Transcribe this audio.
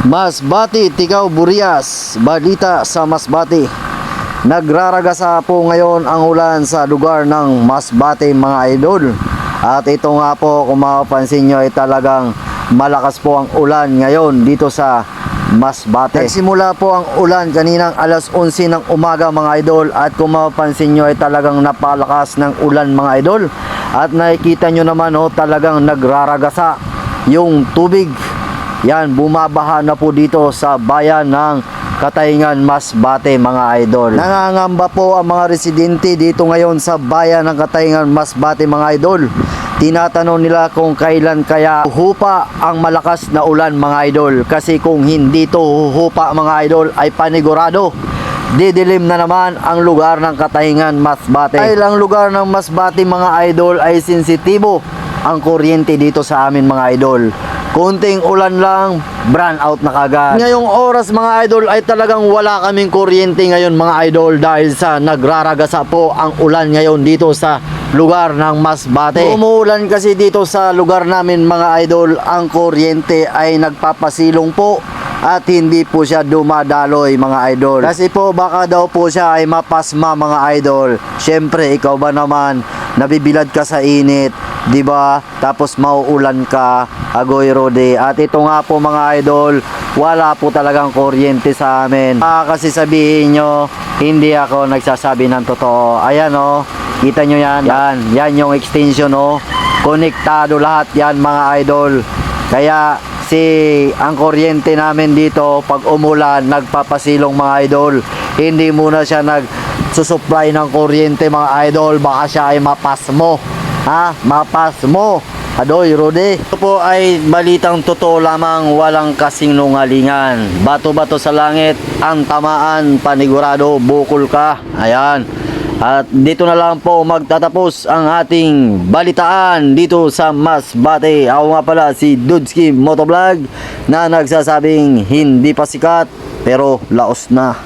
Masbati, Tikaw, Burias, balita sa Masbati. Nagraragasa po ngayon ang ulan sa lugar ng Masbate mga idol. At ito nga po kung mapapansin nyo ay talagang malakas po ang ulan ngayon dito sa Masbate. Nagsimula po ang ulan kaninang alas 11 ng umaga mga idol at kung mapapansin nyo ay talagang napalakas ng ulan mga idol. At nakikita nyo naman oh, talagang nagraragasa yung tubig yan, bumabaha na po dito sa bayan ng Katayngan Masbate mga idol. Nangangamba po ang mga residente dito ngayon sa bayan ng Katayngan Masbate mga idol. Tinatanong nila kung kailan kaya hupa ang malakas na ulan mga idol. Kasi kung hindi to huhupa mga idol ay panigurado. Didilim na naman ang lugar ng Katayngan Masbate. Dahil ang lugar ng Masbate mga idol ay sensitibo ang kuryente dito sa amin mga idol. Kunting ulan lang, brand out na kagad. Ngayong oras mga idol ay talagang wala kaming kuryente ngayon mga idol dahil sa nagraragasa po ang ulan ngayon dito sa lugar ng Masbate. Umuulan kasi dito sa lugar namin mga idol, ang kuryente ay nagpapasilong po at hindi po siya dumadaloy mga idol. Kasi po baka daw po siya ay mapasma mga idol. Syempre ikaw ba naman nabibilad ka sa init, 'di ba? Tapos mauulan ka, agoy rode. At ito nga po mga idol, wala po talagang kuryente sa amin. Ah, kasi sabihin nyo, hindi ako nagsasabi ng totoo. Ayan oh, kita nyo yan. Yan, yan yung extension oh. Konektado lahat yan mga idol. Kaya si ang kuryente namin dito pag umulan nagpapasilong mga idol. Hindi muna siya nag susupply ng kuryente mga idol baka siya ay mapas mo ha mapas mo Adoy, Rudy. Ito po ay balitang totoo lamang walang kasinungalingan. Bato-bato sa langit, ang tamaan, panigurado, bukol ka. Ayan. At dito na lang po magtatapos ang ating balitaan dito sa Masbate. Ako nga pala si Dudski Motovlog na nagsasabing hindi pa sikat pero laos na.